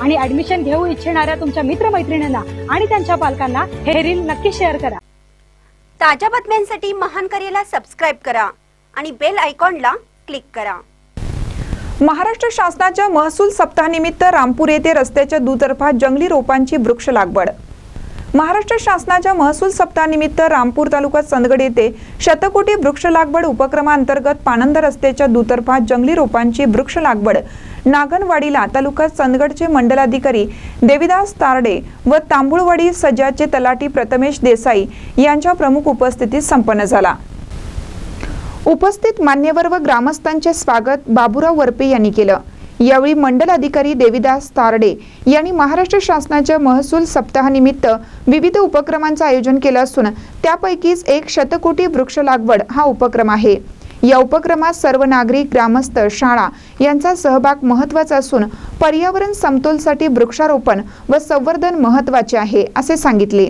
आणि ऍडमिशन घेऊ इच्छिणाऱ्या तुमच्या मित्रमैत्रिणींना आणि त्यांच्या पालकांना हे रील नक्की शेअर करा. ताज्या बातम्यांसाठी महान करेला सबस्क्राईब करा आणि बेल आयकॉनला क्लिक करा. महाराष्ट्र शासनाच्या महसूल सप्ताहानिमित्त रामपूर येथे रस्त्याच्या दुतर्फा जंगली रोपांची वृक्ष लागवड. महाराष्ट्र शासनाच्या महसूल सप्ताहानिमित्त रामपूर तालुका चंदगड येथे शतकोटी वृक्ष लागवड उपक्रमांतर्गत पानंद रस्त्याच्या दुतर्फा जंगली रोपांची वृक्ष लागवड नागनवाडीला तालुका चंदगडचे मंडलाधिकारी देविदास तारडे व तांबुळवाडी सज्जाचे तलाठी प्रथमेश देसाई यांच्या प्रमुख उपस्थितीत संपन्न झाला. उपस्थित मान्यवर व ग्रामस्थांचे स्वागत बाबुराव वरपे यांनी केलं. यावेळी मंडल अधिकारी देविदास तारडे यांनी महाराष्ट्र शासनाच्या महसूल सप्ताहानिमित्त विविध उपक्रमांचं आयोजन केलं असून त्यापैकीच एक शतकोटी वृक्ष लागवड हा उपक्रम आहे. या उपक्रमात सर्व नागरिक ग्रामस्थ शाळा यांचा सहभाग महत्त्वाचा असून पर्यावरण समतोलसाठी वृक्षारोपण व संवर्धन महत्त्वाचे आहे असे सांगितले.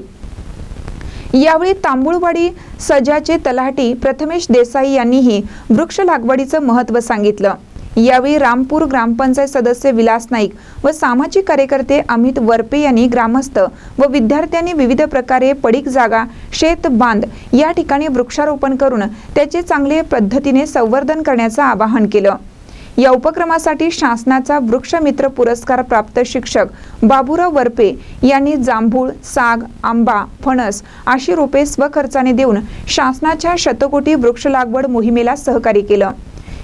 यावेळी तांबुळवाडी सजाचे तलाठी प्रथमेश देसाई यांनीही वृक्ष लागवडीचं महत्त्व सांगितलं. यावेळी रामपूर ग्रामपंचायत सदस्य विलास नाईक व सामाजिक कार्यकर्ते अमित वरपे यांनी ग्रामस्थ व विद्यार्थ्यांनी विविध प्रकारे पडीक जागा शेत बांध या ठिकाणी वृक्षारोपण करून त्याचे चांगले पद्धतीने संवर्धन करण्याचं आवाहन केलं. या उपक्रमासाठी शासनाचा वृक्षमित्र पुरस्कार प्राप्त शिक्षक बाबुराव वरपे यांनी जांभूळ साग आंबा फणस अशी रोपे स्वखर्चाने देऊन शासनाच्या शतकोटी वृक्ष लागवड मोहिमेला सहकार्य केलं.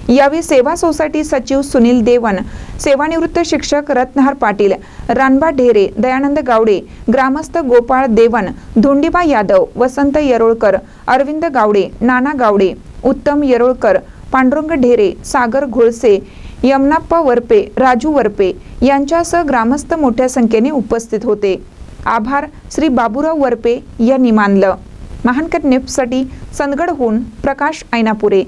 यावेळी सेवा सोसायटी सचिव सुनील देवन सेवानिवृत्त शिक्षक रत्नहार पाटील रानबा ढेरे दयानंद गावडे ग्रामस्थ गोपाळ देवन धोंडीबा यादव वसंत येरोळकर अरविंद गावडे नाना गावडे उत्तम येरोळकर पांडुरंग ढेरे सागर घोळसे यमनाप्पा वरपे राजू वरपे यांच्यासह ग्रामस्थ मोठ्या संख्येने उपस्थित होते. आभार श्री बाबुराव वरपे यांनी मानलं. महानकर निफ्टसाठी संदगडहून प्रकाश ऐनापुरे.